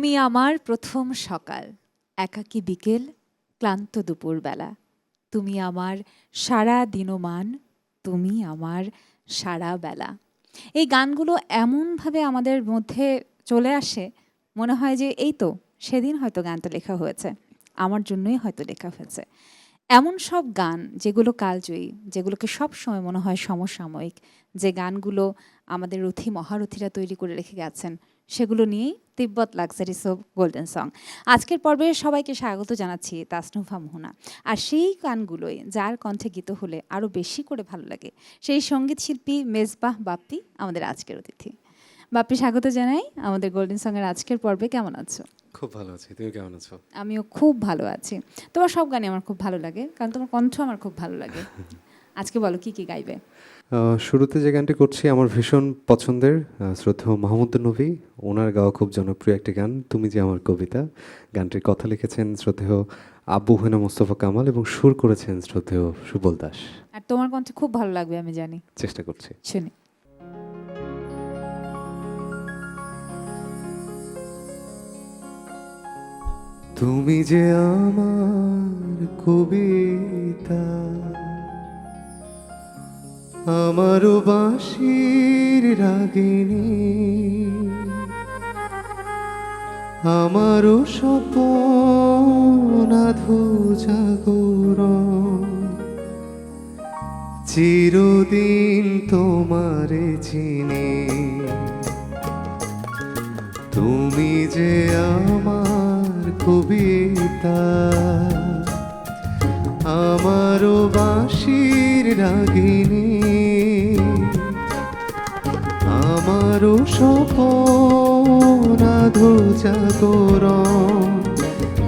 তুমি আমার প্রথম সকাল, একাকী বিকেল, ক্লান্ত দুপুরবেলা। তুমি আমার সারা দিনমান, তুমি আমার সারা বেলা। এই গানগুলো এমনভাবে আমাদের মধ্যে চলে আসে, মনে হয় যে এই তো, সেদিন হয়তো গানটা লেখা হয়েছে, আমার জন্যই হয়তো লেখা হয়েছে। এমন সব গান যেগুলো কালজয়ী, যেগুলোকে সব সময় মনে হয় সমসাময়িক, যে গানগুলো আমাদের রথী মহারথীরা তৈরি করে রেখে গেছেন সেগুলো নিয়েই Tibet luxury so golden song আজকের পর্বে সবাইকে স্বাগত জানাচ্ছি তাসনুভা মোহনা। আর সেই গানগুলোই যার কণ্ঠে গীত হলে আরও বেশি করে ভালো লাগে সেই সংগীত শিল্পী মেজবাহ বাপ্পি আমাদের আজকের অতিথি। বাপ্পি স্বাগত জানাই। আমাদের গোল্ডেন সঙ্গের আজকের পর্বে কেমন আছো? খুব ভালো আছি। তুমি কেমন আছো? আমিও খুব ভালো আছি। তোমার সব গানই আমার খুব ভালো লাগে কারণ তোমার কণ্ঠ আমার খুব ভালো লাগে। আজকে বলো কি কি গাইবে? শুরুতে যে গানটি করছি আমার ভীষণ পছন্দের শ্রদ্ধেয় মাহমুদ নবী। ওনার গাওয়া খুব জনপ্রিয় একটি গান তুমি যে আমার কবিতা। গানটির কথা লিখেছেন শ্রদ্ধেয় আবু হেনা মোস্তফা কামাল এবং সুর করেছেন শ্রদ্ধেয় সুবল দাস। আর তোমার কণ্ঠে খুব ভালো লাগবে আমি জানি। চেষ্টা করছি। শুনি। তুমি যে আমার কবিতা আমারও বাঁশির রাগিনী। আমারও স্বপন আধো জাগরণ। চিরদিন তোমারে চিনি। তুমি যে আমার কবিতা, আমারও বাঁশির রাগিনী। আমারও স্বপনাধো জাগর।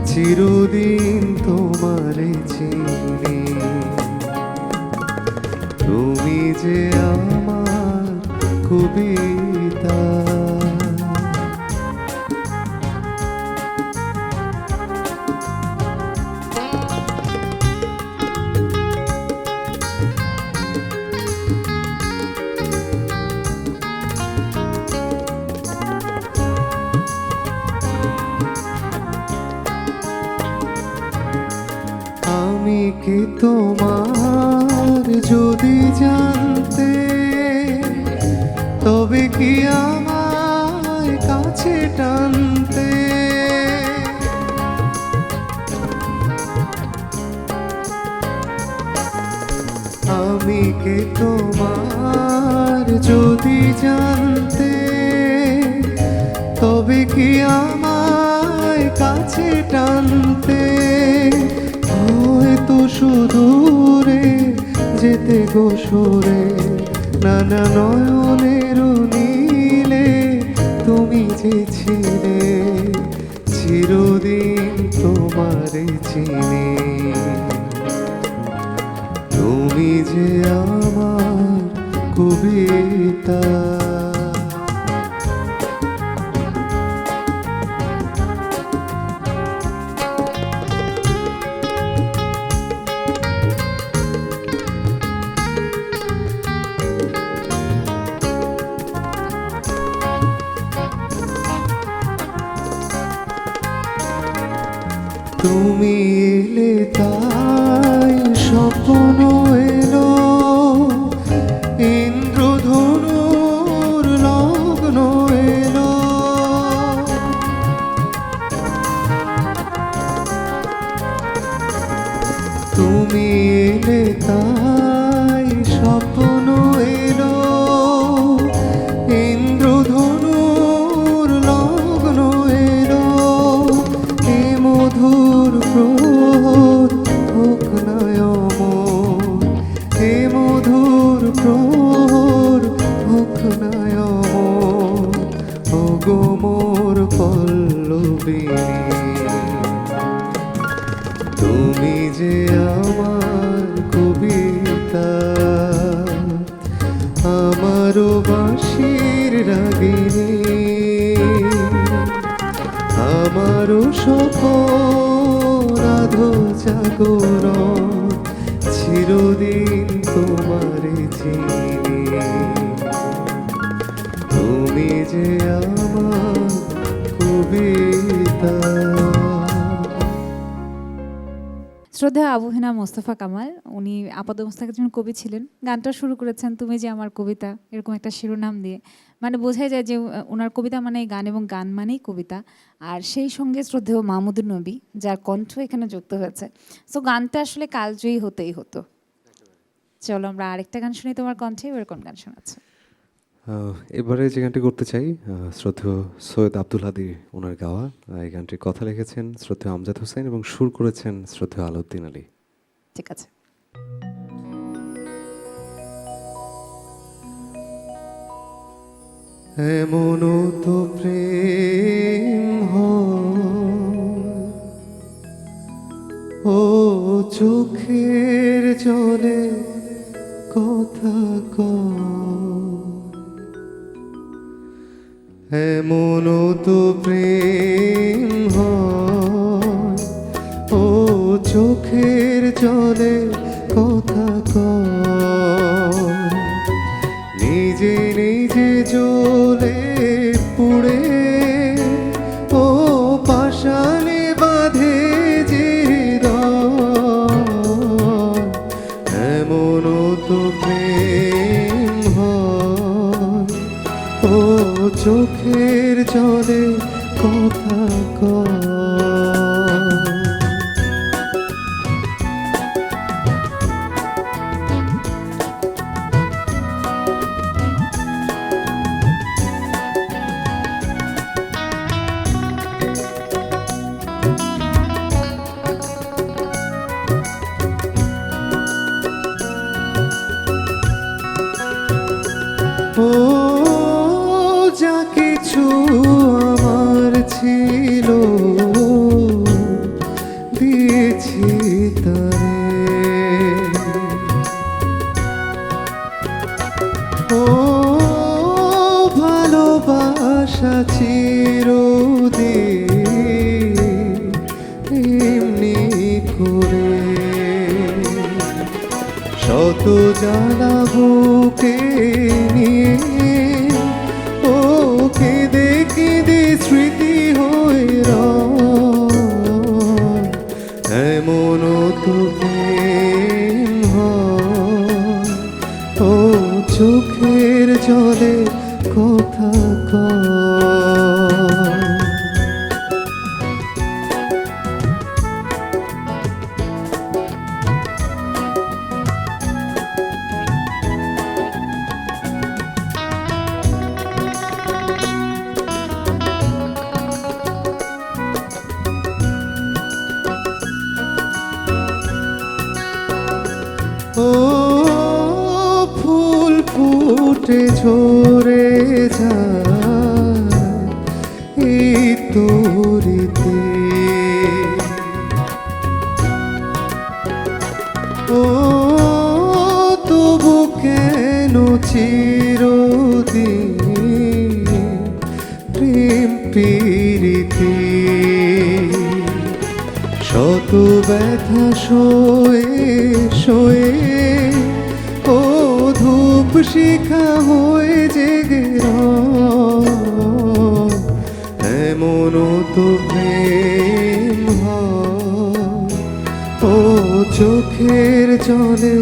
চিরদিন তোমারে চিনি। তুমি যে আমার কবিতা তবে কি আমায় কাছে টানতে? হয়তো সুদূরে যেতে গো সরে, নানা নয়নের নীলে তুমি যে ছিলে, চিরদিন তোমারে চিনি। তুমি যে আমার কবিতা তুমি এলে তাই স্বপ্ন যে আমার কবিতা। আমারও বাঁশির রাগিনী। আমারও সপরাধ জাগরণ। চিরদিন তোমারে চিনি। তুমি যে আমার কবিতা। শ্রদ্ধা আবুহেনা মোস্তফা কামাল উনি আপাদ মোস্তাক একজন কবি ছিলেন। গানটা শুরু করেছেন তুমি যে আমার কবিতা এরকম একটা শিরোনাম দিয়ে। মানে বোঝাই যায় যে ওনার কবিতা মানে গান এবং গান মানেই কবিতা। আর সেই সঙ্গে শ্রদ্ধেয় মাহমুদুর নবী যার কণ্ঠ এখানে যুক্ত হয়েছে। সো গানটা আসলে কালজয়ী হতেই হতো। চলো আমরা আরেকটা গান শুনি তোমার কণ্ঠে এবার কোন গান শোনাচ্ছ। এবারে যে গানটি করতে চাই আহ, শ্রদ্ধেয় সৈয়দ আব্দুল হাদি ওনার গাওয়া এই গানটির কথা লিখেছেন শ্রদ্ধেয় আমজাদ হোসেন এবং সুর করেছেন শ্রদ্ধেয় আলাউদ্দিন আলী। ঠিক আছে। এমন তো প্রেম ও চোখের জলে কথা কয়। এমন তো প্রেম ও চোখের জলে ও কথা প্রেম শত ব্যথা শোয়ে শোয়ে, ও ধূপ শিখা হয়ে জেগে। এমন তো প্রেম ও চোখের জলে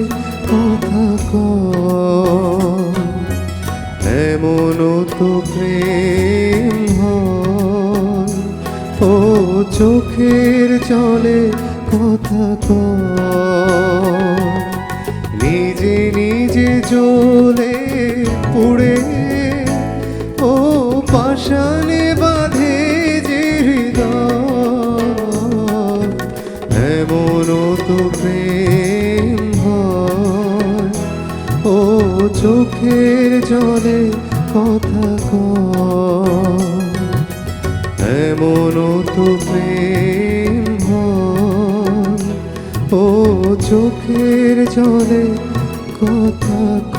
কথা কয় এমন তো প্রেম চোখের চলে কথা নিজে নিজে জ্বলে পুড়ে, ও পাশানে বাঁধে যে হৃদয়। এমন তো প্রেম ও চোখের জলে চোখের জলে কথা ক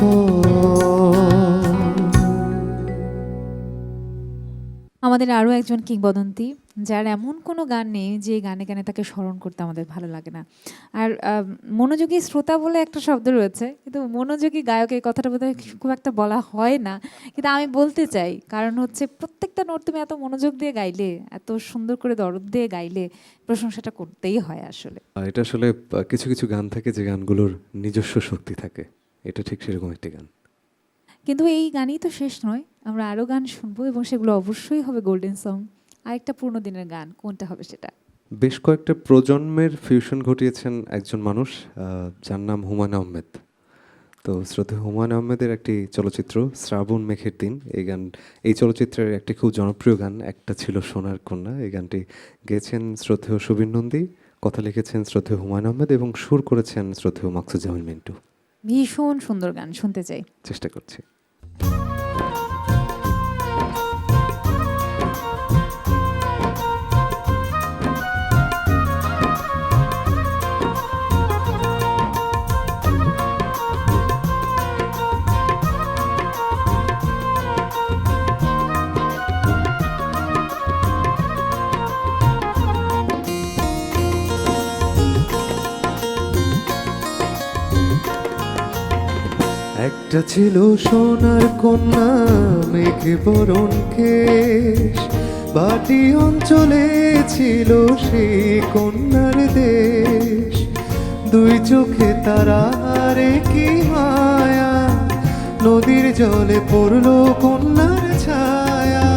আমাদের আরও একজন কিংবদন্তি যার এমন কোনো গান নেই যে গানে গানে তাকে স্মরণ করতে আমাদের ভালো লাগে না। আর মনোযোগী শ্রোতা বলে একটা শব্দ রয়েছে কিন্তু মনোযোগী গায়ক এই কথাটা বোধহয় খুব একটা বলা হয় না। কিন্তু আমি বলতে চাই কারণ হচ্ছে প্রত্যেকটা নোট তুমি এত মনোযোগ দিয়ে গাইলে এত সুন্দর করে দরদ দিয়ে গাইলে প্রশংসাটা করতেই হয় আসলে। এটা আসলে কিছু কিছু গান থাকে যে গানগুলোর নিজস্ব শক্তি থাকে। এটা ঠিক সেরকম একটি গান। কিন্তু এই গানই তো শেষ নয় আমরা আরও গান শুনব এবং সেগুলো অবশ্যই হবে গোল্ডেন সং আরেকটা পুরনো দিনের গান কোনটা হবে সেটা? বেশ কয়েকটা প্রজন্মের ফিউশন ঘটিয়েছেন একজন মানুষ যার নাম হুমায়ুন আহমেদ। তো শ্রদ্ধেয় হুমায়ুন আহমেদের একটি চলচ্চিত্র শ্রাবণ মেঘের দিন এই গান এই চলচ্চিত্রের একটি খুব জনপ্রিয় গান একটা ছিল সোনার কন্যা। এই গানটি গেয়েছেন শ্রদ্ধেয় সুবীর নন্দী কথা লিখেছেন শ্রদ্ধেয় হুমায়ুন আহমেদ এবং সুর করেছেন শ্রদ্ধেয় মাকসুজ্জামিল মিন্টু। ভীষণ সুন্দর গান শুনতে চাই। চেষ্টা করছি। একটা ছিল সোনার কন্যা, মেঘে বরণ কেশ। বাটি অঞ্চলে ছিল সেই কন্যার দেশ। দুই চোখে তারা রে কি মায়া, নদীর জলে পড়ল কন্যার ছায়া।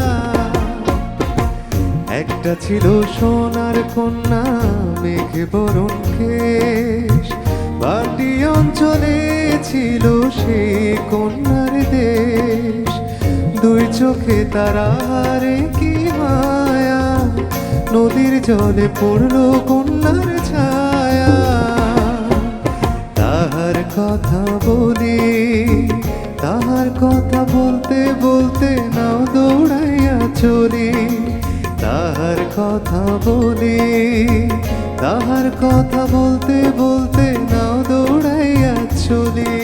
একটা ছিল সোনার কন্যা, মেঘে বরণ কেশ। বাটি অঞ্চলে ছিল সে কন্যার দেশ। দুই চোখে তারা রে কি মায়া? নদীর জলে পড়ল কন্যার ছায়া। তাহার কথা বলি, তাহার কথা বলতে বলতে নাও দৌড়াইয়া চলি। তাহার কথা বলি, তাহার কথা বলতে বলতে নাও দৌড়াইয়া চলি।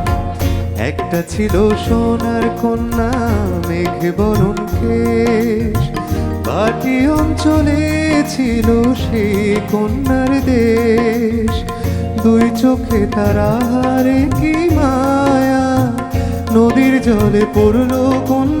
একটা ছিল সোনার কন্যা, মেঘে বরণ কেশ। বাটি অঞ্চলে ছিল সে কন্যার দেশ। দুই চোখে তার হারে কি মায়া, নদীর জলে পড়ল কন্যার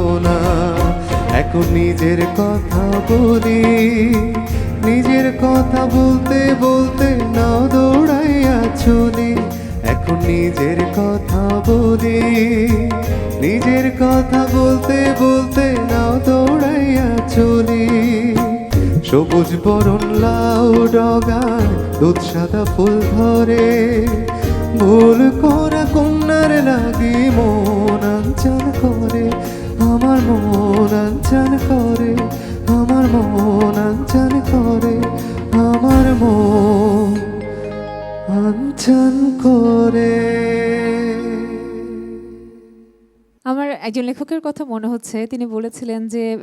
এখন নিজের কথা বলি, নিজের কথা বলতে বলতে নাও দৌড়াইয়া চলি। এখন নিজের কথা বলি, নিজের কথা বলতে বলতে নাও দৌড়াইয়া চলি। সবুজ বরণ লাউ ডগায় দুধ সাদা ফুল ধরে। ভুল করা কন্যার লাগি মন মন করে, আমার মন করে, আমার মন করে। আমার একজন লেখকের কথা মনে হচ্ছে। তিনি বলেছিলেন যে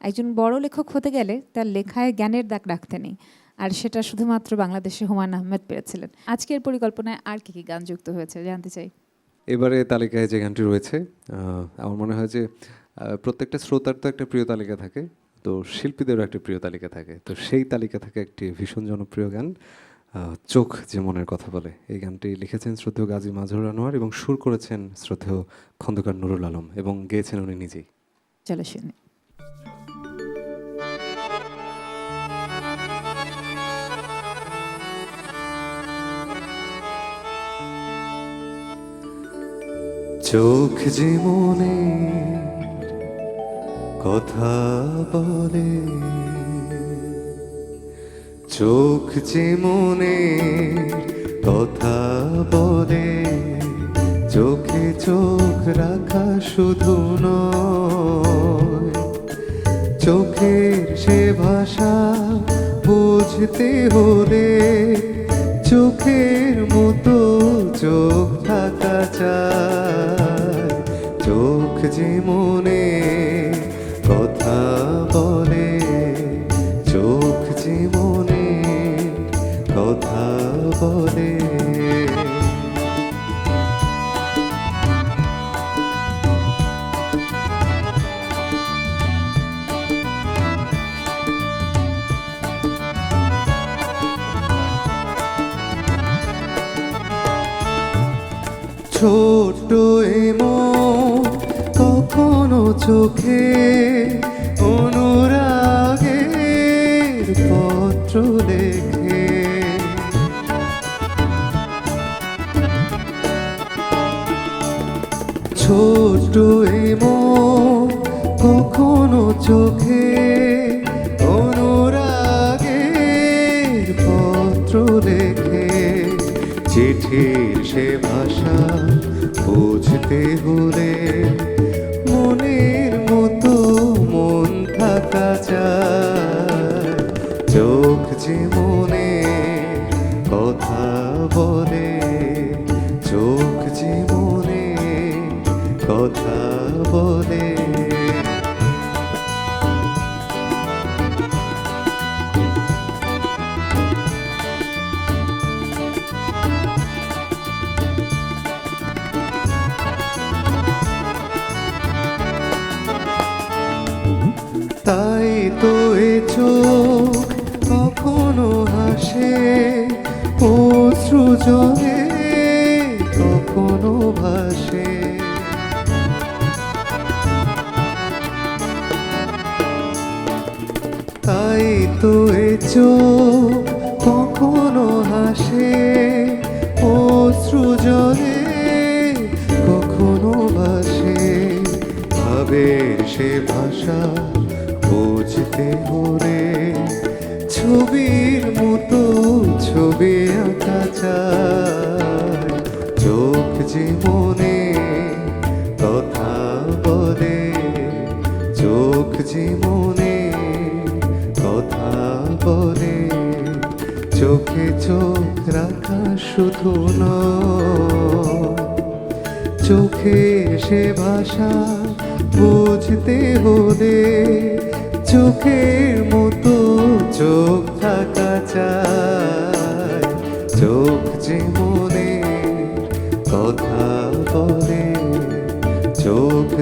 একজন বড় লেখক হতে গেলে তার লেখায় জ্ঞানের দাগ রাখতে নেই। আর সেটা শুধুমাত্র বাংলাদেশে হুমায়ুন আহমেদ পেরেছিলেন আজকের পরিকল্পনায় আর কি কি গান যুক্ত হয়েছে জানতে চাই। এবারে তালিকায় যে গানটি রয়েছে আমার মনে হয় যে প্রত্যেকটা শ্রোতার তো একটা প্রিয় তালিকা থাকে, তো শিল্পীদেরও একটা প্রিয় তালিকা থাকে। তো সেই তালিকা থেকে একটি ভীষণ জনপ্রিয় গান চোখ যে মনের কথা বলে। এই গানটি লিখেছেন শ্রদ্ধেয় গাজী মাজহুর আনোয়ার এবং সুর করেছেন শ্রদ্ধেয় খন্দকার নুরুল আলম এবং গেয়েছেন উনি নিজেই। চলো শুনি। চোখ মনে কথা বলে। চোখ মনে কথা বলে। চোখে চোখ রাখা শুধু নয়। চোখের সে ভাষা বুঝতে হলে চোখের মতো চোখ থাকা চায় যে মনে কথা বলে চোখ যে মনে কথা বলে। ছোট চোখে অনুরাগের পত্র লেখে। ছোট এমন কখনো চোখে অনুরাগের পত্র লেখে। চিঠির সে ভাষা বুঝতে হলে চোখ কখনো হাসে অশ্রু জলে কখনো ভাসে। তাই তো এ চোখ কখনো হাসে অশ্রু জলে কখনো ভাসে। ভাবের সে ভাষা চোখ যে মনে কথা বলে, চোখ মনে কথা বলে, চোখে চোখ রাখা শুধু চোখে সে ভাষা বুঝতে হলে চোখের মতো চোখ থাকা চায়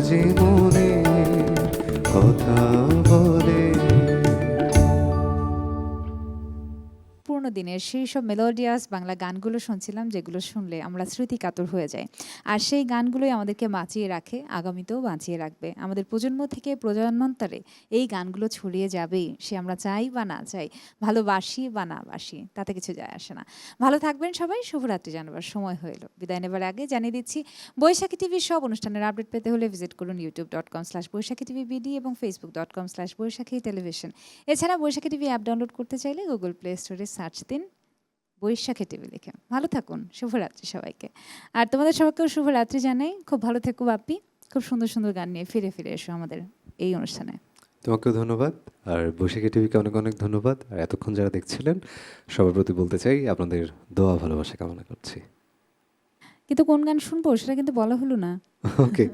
যে কথা দিনের সেই সব মেলোডিয়াস বাংলা গানগুলো শুনছিলাম, যেগুলো শুনলে আমরা স্মৃতিকাতর হয়ে যাই। আর সেই গানগুলোই আমাদেরকে বাঁচিয়ে রাখে, আগামীতেও বাঁচিয়ে রাখবে। আমাদের প্রজন্ম থেকে প্রজন্মান্তরে এই গানগুলো ছড়িয়ে যাবেই, সে আমরা চাই বা না চাই, ভালোবাসি বা না বাসি, তাতে কিছু যায় আসে না। ভালো থাকবেন সবাই, শুভরাত্রি জানাবার সময় হয়ে এলো। বিদায় নেবার আগে জানিয়ে দিচ্ছি, বৈশাখী টিভির সব অনুষ্ঠানের আপডেট পেতে হলে ভিজিট করুন YouTube dot com slash Baishakhi TV BD এবং Facebook dot com slash Baishakhi television. এছাড়া বৈশাখী টিভি অ্যাপ ডাউনলোড করতে চাইলে গুগল প্লে স্টোরে সার্চ দিন বৈশাখে টিভি লিখে ভালো থাকুন, শুভরাত্রি সবাইকে। আর তোমাদের সবাইকেও শুভরাত্রি জানাই। খুব ভালো থেকো বাপি খুব সুন্দর সুন্দর গান নিয়ে ফিরে ফিরে এসো আমাদের এই অনুষ্ঠানে। তোমাকেও ধন্যবাদ। আর বৈশাখী টিভিকে অনেক অনেক ধন্যবাদ। আর এতক্ষণ যারা দেখছিলেন, সবার প্রতি বলতে চাই আপনাদের দোয়া, ভালোবাসা কামনা করছি। কিন্তু কোন গান শুনব সেটা কিন্তু বলা হলো না। ওকে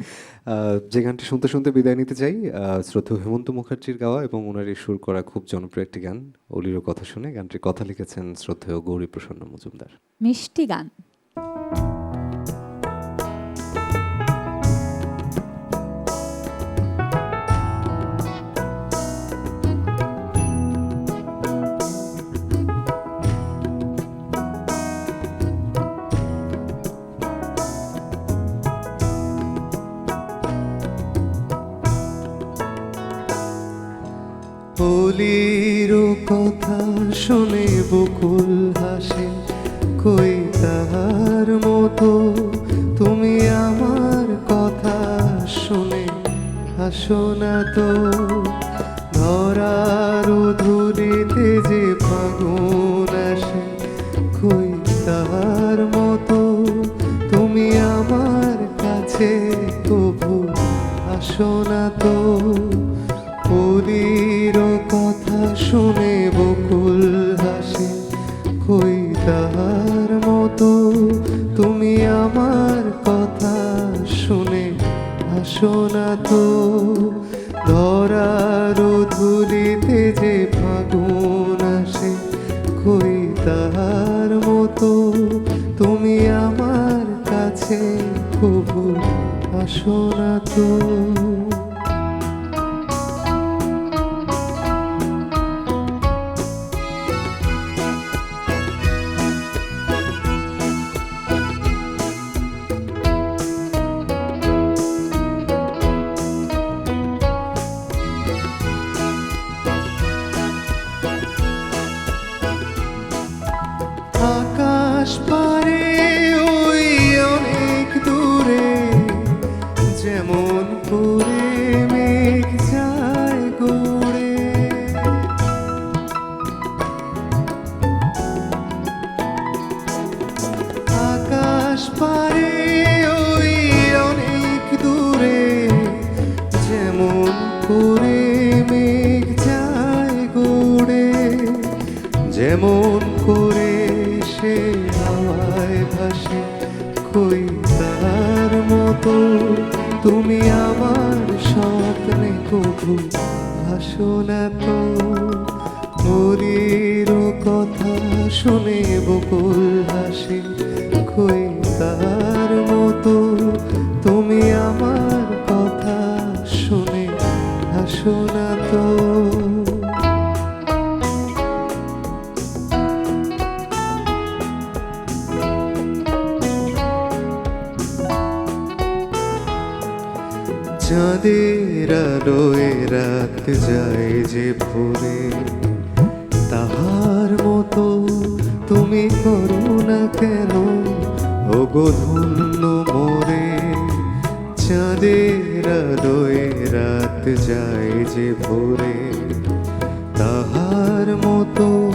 যে গানটি শুনতে শুনতে বিদায় নিতে চাই শ্রদ্ধা হেমন্ত মুখার্জির গাওয়া এবং ওনার এই সুর করা খুব জনপ্রিয় একটি গান অলিরও কথা শুনে। গানটির কথা লিখেছেন শ্রদ্ধেয় গৌরী প্রসন্ন মজুমদার। মিষ্টি গান। হাসো না তো। করে সে হাওয়ায় ভাসে। কই তার মতো তুমি আমার স্বপ্নে কবু ভাসো না তো। হরির কথা শুনে বকুল হাসি কই তার মতো কেন? ওগো ধন্য মোরে চাঁদের আলোয় রাত যায় যে ভোরে। তাহার মতো